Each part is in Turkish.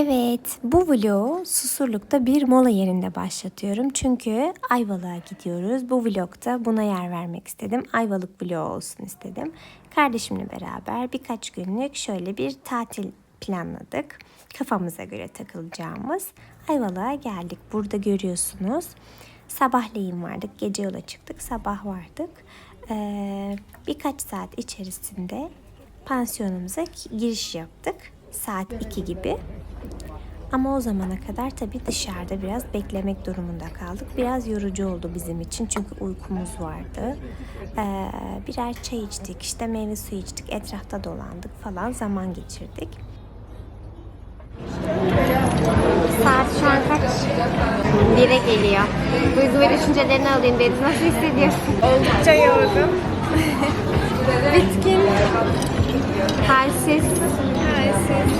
Evet, bu vlogu Susurluk'ta bir mola yerinde başlatıyorum. Çünkü Ayvalık'a gidiyoruz. Bu vlogda buna yer vermek istedim. Ayvalık vlogu olsun istedim. Kardeşimle beraber birkaç günlük şöyle bir tatil planladık. Kafamıza göre takılacağımız Ayvalık'a geldik. Burada görüyorsunuz. Sabahleyin vardık, gece yola çıktık, sabah vardık. Ee, birkaç saat içerisinde pansiyonumuza giriş yaptık. Saat 2 gibi. Ama o zamana kadar tabii dışarıda biraz beklemek durumunda kaldık. Biraz yorucu oldu bizim için çünkü uykumuz vardı. Ee, birer çay içtik, işte meyve suyu içtik, etrafta dolandık falan zaman geçirdik. Saat şu an kaç? Bire geliyor. Duygu ve düşüncelerini alayım Deniz. Nasıl hissediyorsun? Oldukça yorgun. Bitkin. Halsiz. Halsiz.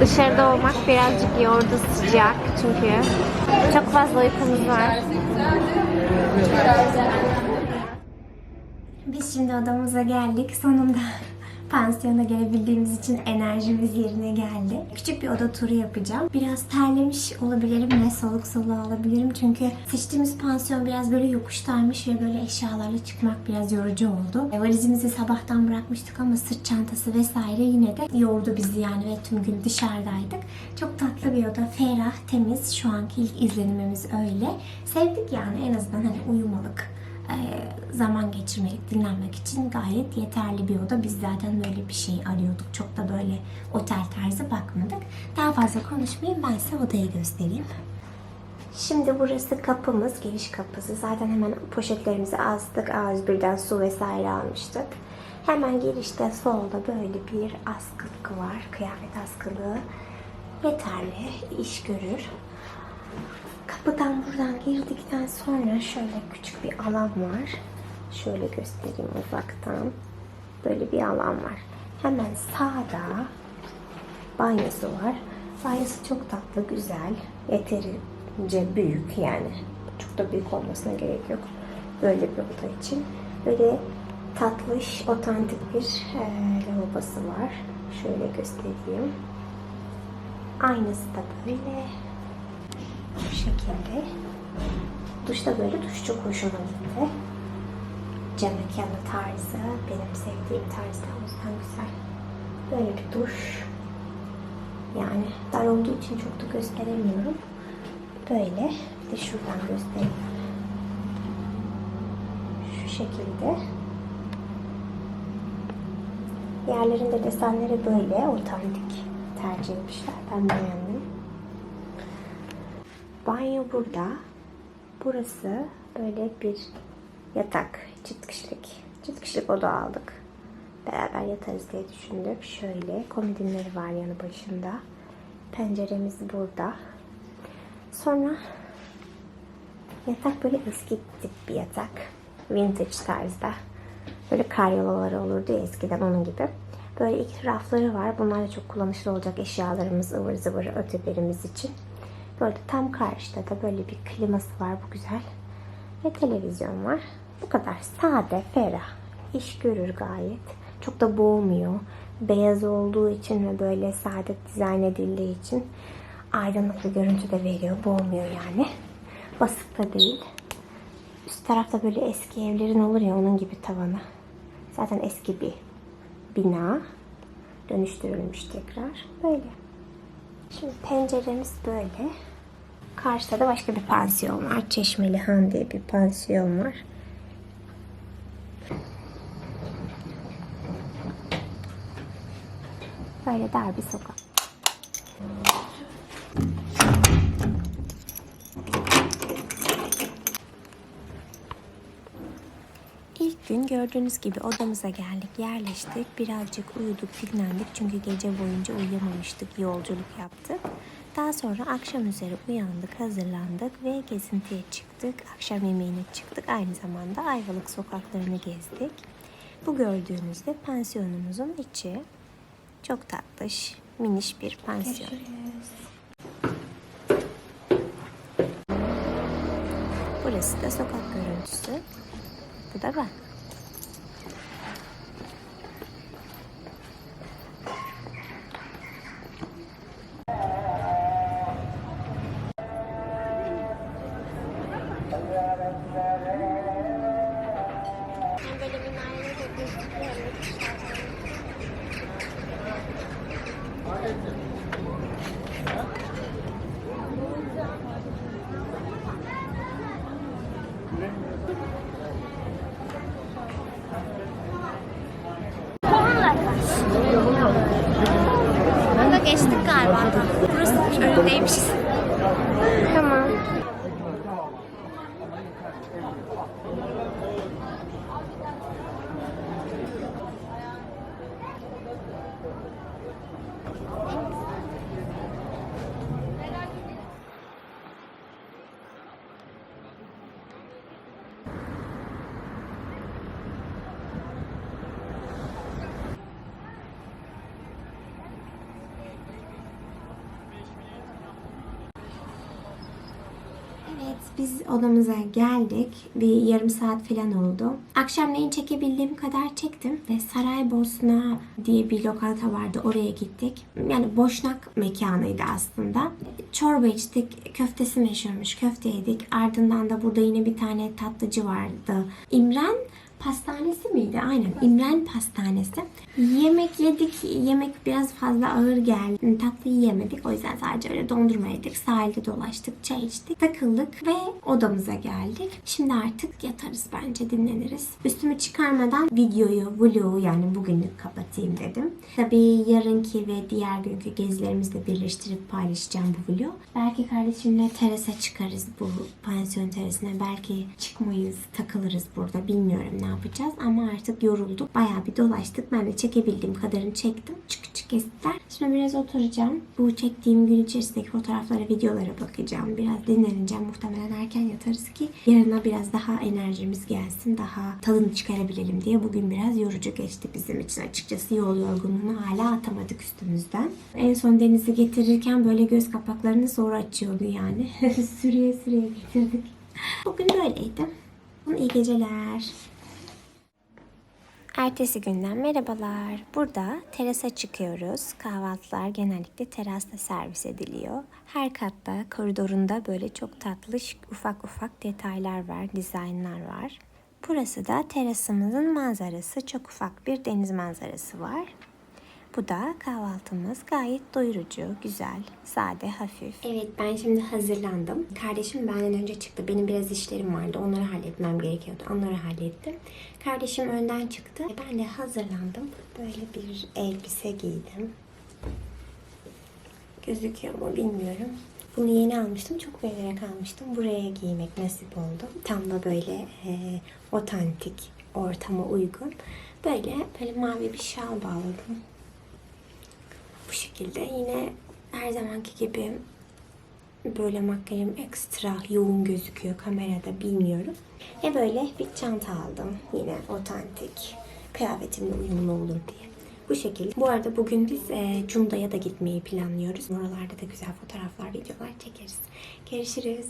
Dışarıda olmak birazcık yordu sıcak çünkü. Çok fazla uykumuz var. Biz şimdi odamıza geldik. Sonunda pansiyona gelebildiğimiz için enerjimiz yerine geldi. Küçük bir oda turu yapacağım. Biraz terlemiş olabilirim ve soluk soluğu alabilirim. Çünkü seçtiğimiz pansiyon biraz böyle yokuştaymış ve böyle eşyalarla çıkmak biraz yorucu oldu. E, Valizimizi sabahtan bırakmıştık ama sırt çantası vesaire yine de yordu bizi yani ve tüm gün dışarıdaydık. Çok tatlı bir oda. Ferah, temiz. Şu anki ilk izlenimimiz öyle. Sevdik yani en azından hani uyumalık zaman geçirmek, dinlenmek için gayet yeterli bir oda. Biz zaten böyle bir şey arıyorduk. Çok da böyle otel tarzı bakmadık. Daha fazla konuşmayayım. Ben size odayı göstereyim. Şimdi burası kapımız, giriş kapısı. Zaten hemen poşetlerimizi astık. A101'den su vesaire almıştık. Hemen girişte solda böyle bir askılık var. Kıyafet askılığı. Yeterli, iş görür. Kapıdan buradan girdikten sonra şöyle küçük bir alan var. Şöyle göstereyim uzaktan. Böyle bir alan var. Hemen sağda banyosu var. Banyosu çok tatlı, güzel. Yeterince büyük yani. Çok da büyük olmasına gerek yok. Böyle bir oda için. Böyle tatlış, otantik bir e, lavabosu var. Şöyle göstereyim. Aynısı da böyle. Bu şekilde. Duşta böyle duş çok hoşuma gitti. Cam tarzı. Benim sevdiğim tarzda. O yüzden güzel. Böyle bir duş. Yani dar olduğu için çok da gösteremiyorum. Böyle. Bir de şuradan göstereyim. Şu şekilde. Yerlerinde desenleri böyle otantik tercih etmişler. Ben beğendim. Banyo burada. Burası böyle bir yatak. Çift kişilik. Çift kişilik oda aldık. Beraber yatarız diye düşündük. Şöyle komodinleri var yanı başında. Penceremiz burada. Sonra yatak böyle eski tip bir yatak. Vintage tarzda. Böyle karyolaları olurdu ya eskiden onun gibi. Böyle iki rafları var. Bunlar da çok kullanışlı olacak eşyalarımız, ıvır zıvır ötelerimiz için. Böyle tam karşıda da böyle bir kliması var. Bu güzel. Ve televizyon var. Bu kadar sade, ferah. İş görür gayet. Çok da boğmuyor. Beyaz olduğu için ve böyle sade dizayn edildiği için aydınlık bir görüntü de veriyor. Boğmuyor yani. Basık da değil. Üst tarafta böyle eski evlerin olur ya onun gibi tavanı. Zaten eski bir bina. Dönüştürülmüş tekrar. Böyle. Şimdi penceremiz böyle. Karşıda da başka bir pansiyon var. Çeşmeli Han diye bir pansiyon var. Böyle dar bir sokak. İlk gün gördüğünüz gibi odamıza geldik, yerleştik. Birazcık uyuduk, dinlendik çünkü gece boyunca uyuyamamıştık, yolculuk yaptık. Daha sonra akşam üzeri uyandık, hazırlandık ve gezintiye çıktık. Akşam yemeğine çıktık. Aynı zamanda Ayvalık sokaklarını gezdik. Bu gördüğünüz de pansiyonumuzun içi. Çok tatlış, miniş bir pansiyon. Burası da sokak görüntüsü. Bu da ben. Önündeymişiz. Evet biz odamıza geldik. Bir yarım saat falan oldu. Akşamleyin çekebildiğim kadar çektim. Ve Saraybosna diye bir lokanta vardı. Oraya gittik. Yani boşnak mekanıydı aslında. Çorba içtik. Köftesi meşhurmuş. Köfte yedik. Ardından da burada yine bir tane tatlıcı vardı. İmren Pastanesi miydi? Aynen. İmren Pastanesi. Yemek yedik. Yemek biraz fazla ağır geldi. Tatlı yiyemedik. O yüzden sadece öyle dondurma yedik. Sahilde dolaştık. Çay içtik. Takıldık ve odamıza geldik. Şimdi artık yatarız bence. Dinleniriz. Üstümü çıkarmadan videoyu, vlogu yani bugünlük kapatayım dedim. Tabii yarınki ve diğer günkü gezilerimizle birleştirip paylaşacağım bu vlogu. Belki kardeşimle terasa çıkarız bu pansiyon terasına. Belki çıkmayız, takılırız burada. Bilmiyorum ne yapacağız ama artık yorulduk. Bayağı bir dolaştık. Ben de çekebildiğim kadarını çektim. Küçük küçük kesitler. Şimdi biraz oturacağım. Bu çektiğim gün içerisindeki fotoğraflara, videolara bakacağım. Biraz dinleneceğim. Muhtemelen erken yatarız ki yarına biraz daha enerjimiz gelsin. Daha tadını çıkarabilelim diye. Bugün biraz yorucu geçti bizim için. Açıkçası yol yorgunluğunu hala atamadık üstümüzden. En son denizi getirirken böyle göz kapaklarını zor açıyordu yani. sürüye sürüye getirdik. Bugün böyleydi. İyi geceler. Ertesi günden merhabalar. Burada terasa çıkıyoruz. Kahvaltılar genellikle terasta servis ediliyor. Her katta koridorunda böyle çok tatlı ufak ufak detaylar var, dizaynlar var. Burası da terasımızın manzarası. Çok ufak bir deniz manzarası var. Bu da kahvaltımız gayet doyurucu, güzel, sade, hafif. Evet ben şimdi hazırlandım. Kardeşim benden önce çıktı. Benim biraz işlerim vardı. Onları halletmem gerekiyordu. Onları hallettim. Kardeşim önden çıktı. Ben de hazırlandım. Böyle bir elbise giydim. Gözüküyor mu bilmiyorum. Bunu yeni almıştım. Çok beğenerek almıştım. Buraya giymek nasip oldu. Tam da böyle e, otantik ortama uygun. Böyle böyle mavi bir şal bağladım. Şekilde yine her zamanki gibi böyle makyajım ekstra yoğun gözüküyor kamerada bilmiyorum. Ve böyle bir çanta aldım. Yine otantik. Kıyafetimle uyumlu olur diye. Bu şekilde. Bu arada bugün biz e, Cunda'ya da gitmeyi planlıyoruz. Oralarda da güzel fotoğraflar, videolar çekeriz. Görüşürüz.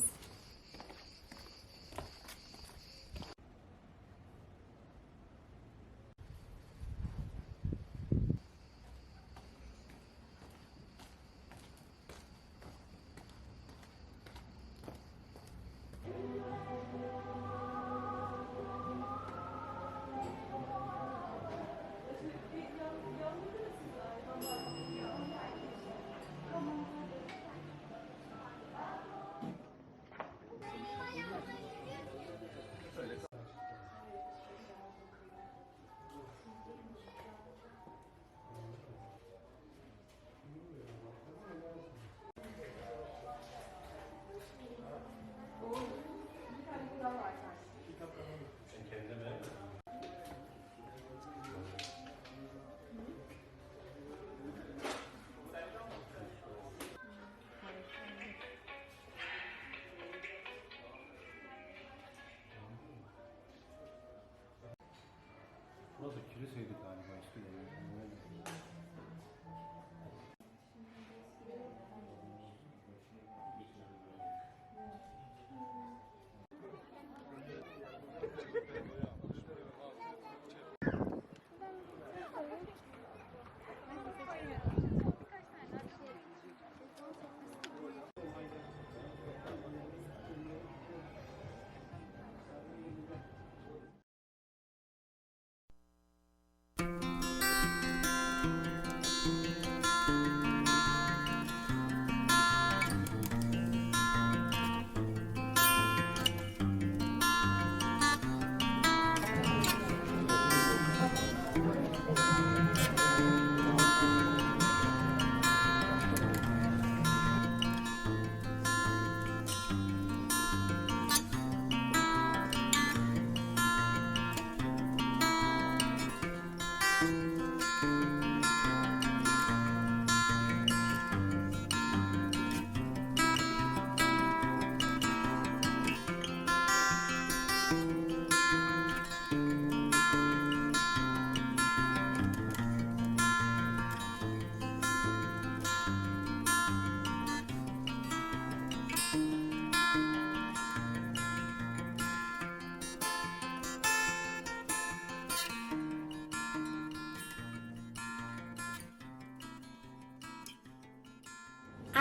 Burası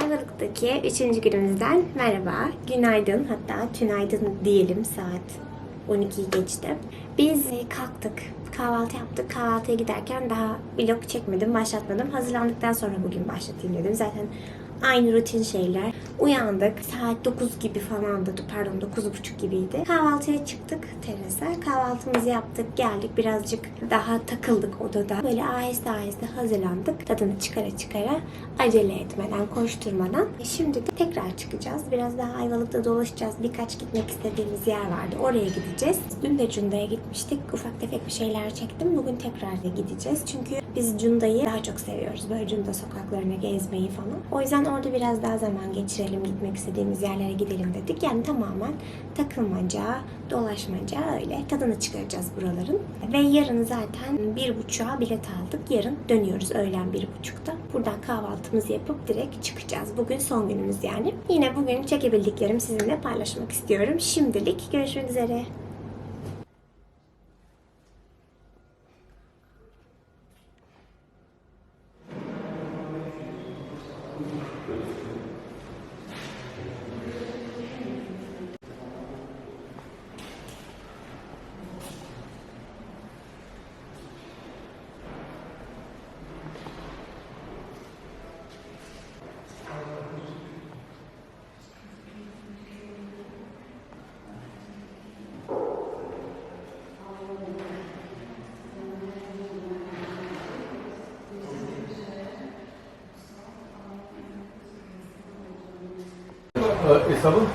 Ayvalık'taki üçüncü günümüzden merhaba, günaydın hatta tünaydın diyelim saat 12'yi geçti. Biz e, kalktık, kahvaltı yaptık. Kahvaltıya giderken daha vlog çekmedim, başlatmadım. Hazırlandıktan sonra bugün başlatayım dedim. Zaten aynı rutin şeyler. Uyandık. Saat 9 gibi falandı. Pardon 9.30 gibiydi. Kahvaltıya çıktık terasa. Kahvaltımızı yaptık. Geldik birazcık daha takıldık odada. Böyle aheste aheste hazırlandık. Tadını çıkara çıkara acele etmeden, koşturmadan. E Şimdi de tekrar çıkacağız. Biraz daha Ayvalık'ta dolaşacağız. Birkaç gitmek istediğimiz yer vardı. Oraya gideceğiz. Dün de Cunda'ya gitmiştik. Ufak tefek bir şeyler çektim. Bugün tekrar da gideceğiz. Çünkü biz Cunda'yı daha çok seviyoruz. Böyle Cunda sokaklarına gezmeyi falan. O yüzden orada biraz daha zaman geçirelim. Gitmek istediğimiz yerlere gidelim dedik. Yani tamamen takılmaca, dolaşmaca öyle. Tadını çıkaracağız buraların. Ve yarın zaten bir buçuğa bilet aldık. Yarın dönüyoruz öğlen bir buçukta. Buradan kahvaltımızı yapıp direkt çıkacağız. Bugün son günümüz yani. Yine bugün çekebildiklerimi sizinle paylaşmak istiyorum. Şimdilik görüşmek üzere. Ee, hesabın?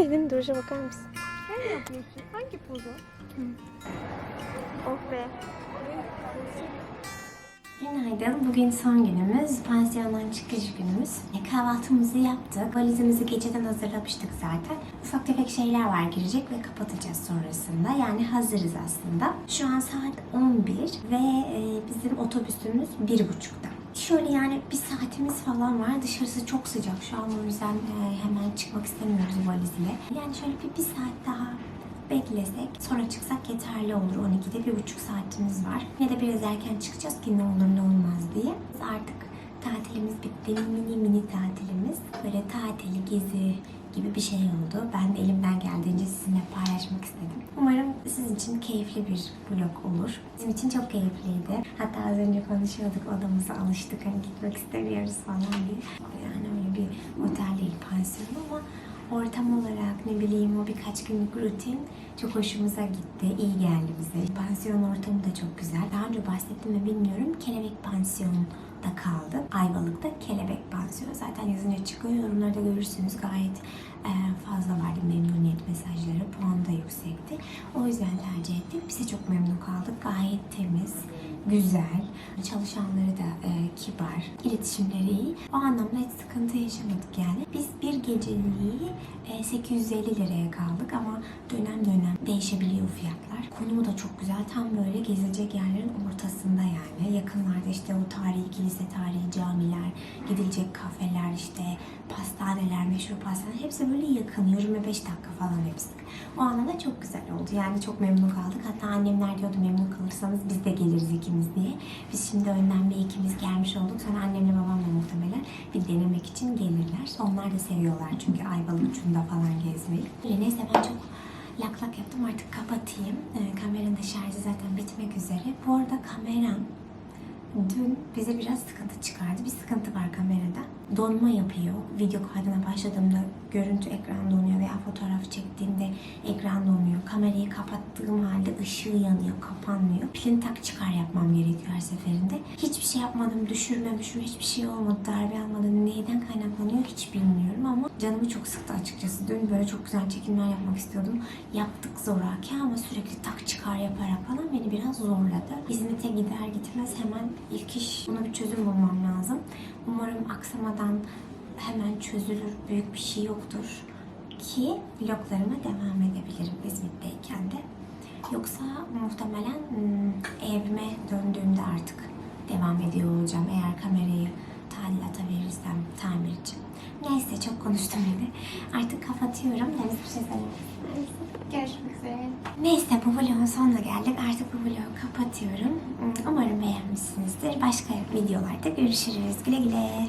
Kedinin duruşa bakar mısın? Ne yapıyorsun? Hangi pozu? Oh be. Günaydın. Bugün son günümüz. Pansiyondan çıkış günümüz. E, kahvaltımızı yaptık. Valizimizi geceden hazırlamıştık zaten. Ufak tefek şeyler var girecek ve kapatacağız sonrasında. Yani hazırız aslında. Şu an saat 11 ve e, bizim otobüsümüz 1.30'da. Şöyle yani bir saatimiz falan var. Dışarısı çok sıcak şu an o yüzden e, hemen çıkmak istemiyoruz valizle. Yani şöyle bir, bir saat daha beklesek sonra çıksak yeterli olur. 12'de bir buçuk saatimiz var. Yine de biraz erken çıkacağız ki ne olur ne olmaz diye. Biz Artık tatilimiz bitti. Mini mini tatilimiz. Böyle tatili, gezi gibi bir şey oldu. Ben de elimden geldiğince sizinle paylaşmak istedim. Umarım sizin için keyifli bir vlog olur. Bizim için çok keyifliydi. Hatta az önce konuşuyorduk odamıza alıştık hani gitmek istemiyoruz falan diye. Yani öyle bir otel değil pansiyon ama ortam olarak ne bileyim o birkaç günlük rutin çok hoşumuza gitti. iyi geldi bize. Pansiyon ortamı da çok güzel. Daha önce bahsettim mi bilmiyorum. Kelebek pansiyonda kaldım. Ayvalık'ta Kelebek Pansiyonu. Zaten yazınca çıkıyor. Yorumlarda görürsünüz. Gayet e, fazla vardı memnuniyet mesajları. Puan da yüksekti. O yüzden tercih ettik. Biz çok memnun kaldık. Gayet temiz, güzel. Çalışanları da e, kibar, iletişimleri iyi. O anlamda hiç sıkıntı yaşamadık yani. Biz bir geceliği e, 850 liraya kaldık ama dönem değişebiliyor fiyatlar. Konumu da çok güzel. Tam böyle gezilecek yerlerin ortasında yani. Yakınlarda işte o tarihi kilise, tarihi camiler, gidilecek kafeler, işte pastaneler, meşhur pastaneler hepsi böyle yakın. Yürüme 5 dakika falan hepsi. O anlamda çok güzel oldu. Yani çok memnun kaldık. Hatta annemler diyordu memnun kalırsanız biz de geliriz ikimiz diye. Biz şimdi önden bir ikimiz gelmiş olduk. Sonra annemle babam da muhtemelen bir denemek için gelirler. Onlar da seviyorlar çünkü Ayvalık ucunda falan gezmeyi. Neyse ben çok lak lak yaptım artık kapatayım. Ee, kameranın da şarjı zaten bitmek üzere. Bu arada kameram dün bize biraz sıkıntı çıkardı. Bir sıkıntı var kamerada. Donma yapıyor. Video kaydına başladığımda görüntü ekran donuyor veya fotoğraf çektiğimde ekran donuyor. Kamerayı kapattığım halde ışığı yanıyor, kapanmıyor. Pilin tak çıkar yapmam gerekiyor her seferinde. Hiçbir şey yapmadım, düşürmemişim, hiçbir şey olmadı, darbe almadım. Neyden kaynaklanıyor hiç bilmiyorum ama canımı çok sıktı açıkçası. Dün böyle çok güzel çekimler yapmak istiyordum. Yaptık zoraki ama sürekli tak çıkar yaparak falan beni biraz zorladı. İzmit'e gider gitmez hemen ilk iş buna bir çözüm bulmam lazım. Umarım aksamadan hemen çözülür, büyük bir şey yoktur ki vloglarıma devam edebilirim İzmit'teyken de. Yoksa muhtemelen hmm, evime döndüğümde artık devam ediyor olacağım eğer kamerayı tadilata verirsem tamir için. Neyse çok konuştum yine. Artık kapatıyorum. Deniz bir şey söylemek? Görüşmek üzere. Neyse bu vlogun sonuna geldik. Artık bu vlogu kapatıyorum. Umarım beğenmişsinizdir. Başka videolarda görüşürüz. Güle güle.